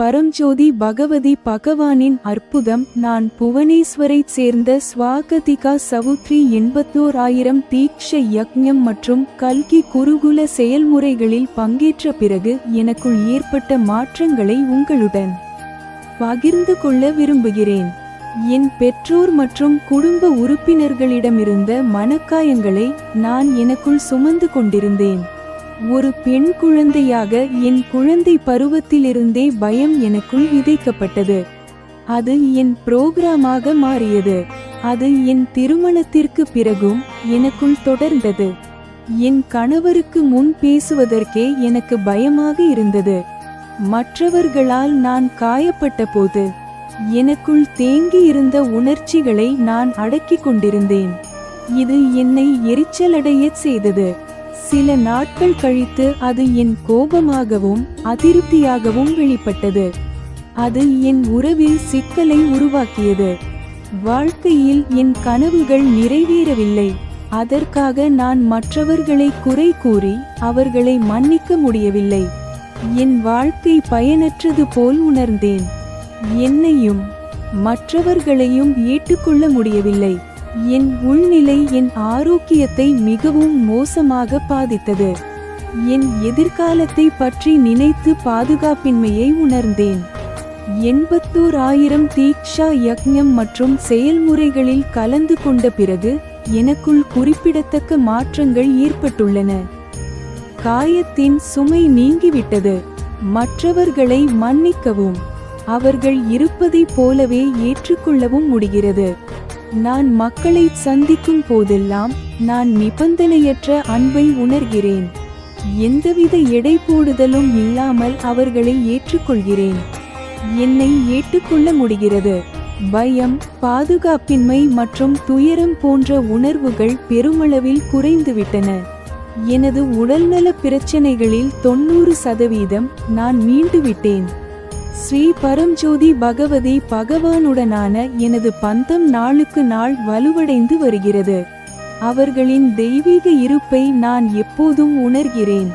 பரம்ஜோதி பகவதி பகவானின் அற்புதம். நான் புவனேஸ்வரைச் சேர்ந்த ஸ்வாகதிகா சவுத்ரி எண்பத்தோர் ஆயிரம் தீக்ஷ யக்ஞம் மற்றும் கல்கி குருகுல செயல்முறைகளில் பங்கேற்ற பிறகு எனக்குள் ஏற்பட்ட மாற்றங்களை உங்களுடன் பகிர்ந்து கொள்ள விரும்புகிறேன். என் பெற்றோர் மற்றும் குடும்ப உறுப்பினர்களிடமிருந்த மனக்காயங்களை நான் எனக்குள் சுமந்து கொண்டிருந்தேன். ஒரு பெண் குழந்தையாக என் குழந்தை பருவத்திலிருந்தே பயம் எனக்குள் விதைக்கப்பட்டது. அது என் புரோகிராமாக மாறியது. அது என் திருமணத்திற்கு பிறகும் எனக்குள் தொடர்ந்தது. என் கணவருக்கு முன் பேசுவதற்கே எனக்கு பயமாக இருந்தது. மற்றவர்களால் நான் காயப்பட்ட போது எனக்குள் தேங்கி இருந்த உணர்ச்சிகளை நான் அடக்கிக் கொண்டிருந்தேன். இது என்னை எரிச்சலடையச் செய்தது. சில நாட்கள் கழித்து அது என் கோபமாகவும் அதிருப்தியாகவும் வெளிப்பட்டது. அது என் உறவில் சிக்கலை உருவாக்கியது. வாழ்க்கையில் என் கனவுகள் நிறைவேறவில்லை. அதற்காக நான் மற்றவர்களை குறை கூறி அவர்களை மன்னிக்க முடியவில்லை. என் வாழ்க்கை பயனற்றது போல் உணர்ந்தேன். என்னையும் மற்றவர்களையும் ஏற்றுக்கொள்ள முடியவில்லை. என் உள்நிலை என் ஆரோக்கியத்தை மிகவும் மோசமாக பாதித்தது. என் எதிர்காலத்தை பற்றி நினைத்து பாதுகாப்பின்மையை உணர்ந்தேன். எண்பத்தோர் ஆயிரம் தீக்ஷா யக்ஞம் மற்றும் செயல்முறைகளில் கலந்து கொண்ட பிறகு எனக்குள் குறிப்பிடத்தக்க மாற்றங்கள் ஏற்பட்டுள்ளன. காயத்தின் சுமை நீங்கிவிட்டது. மற்றவர்களை மன்னிக்கவும். அவர்கள் இருப்பதைப் போலவே ஏற்றுக்கொள்ளவும் முடிகிறது. நான் மக்களை சந்திக்கும் போதெல்லாம் நான் நிபந்தனையற்ற அன்பை உணர்கிறேன். எந்தவித எடை போடுதலும் இல்லாமல் அவர்களை ஏற்றுக்கொள்கிறேன். என்னை ஏற்றுக்கொள்ள முடிகிறது. பயம் பாதுகாப்பின்மை மற்றும் துயரம் போன்ற உணர்வுகள் பெருமளவில் குறைந்துவிட்டன. எனது உடல்நல பிரச்சனைகளில் தொண்ணூறு சதவீதம் நான் மீண்டுவிட்டேன். ஸ்ரீ பரம்ஜோதி பகவதி பகவானுடனான எனது பந்தம் நாளுக்கு நாள் வலுவடைந்து வருகிறது. அவர்களின் தெய்வீக இருப்பை நான் எப்போதும் உணர்கிறேன்.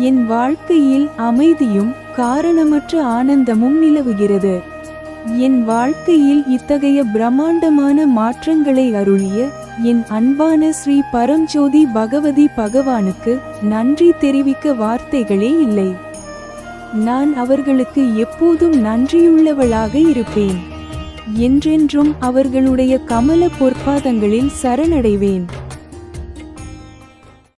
என் வாழ்க்கையில் அமைதியும் காரணமற்ற ஆனந்தமும் நிலவுகிறது. என் வாழ்க்கையில் இத்தகைய பிரம்மாண்டமான மாற்றங்களை அருளிய என் அன்பான ஸ்ரீ பரம்ஜோதி பகவதி பகவானுக்கு நன்றி தெரிவிக்க வார்த்தைகளே இல்லை. நான் அவர்களுக்கு எப்போதும் நன்றியுள்ளவளாக இருப்பேன். என்றென்றும் அவர்களுடைய கமல பொற்பாதங்களில் சரணடைவேன்.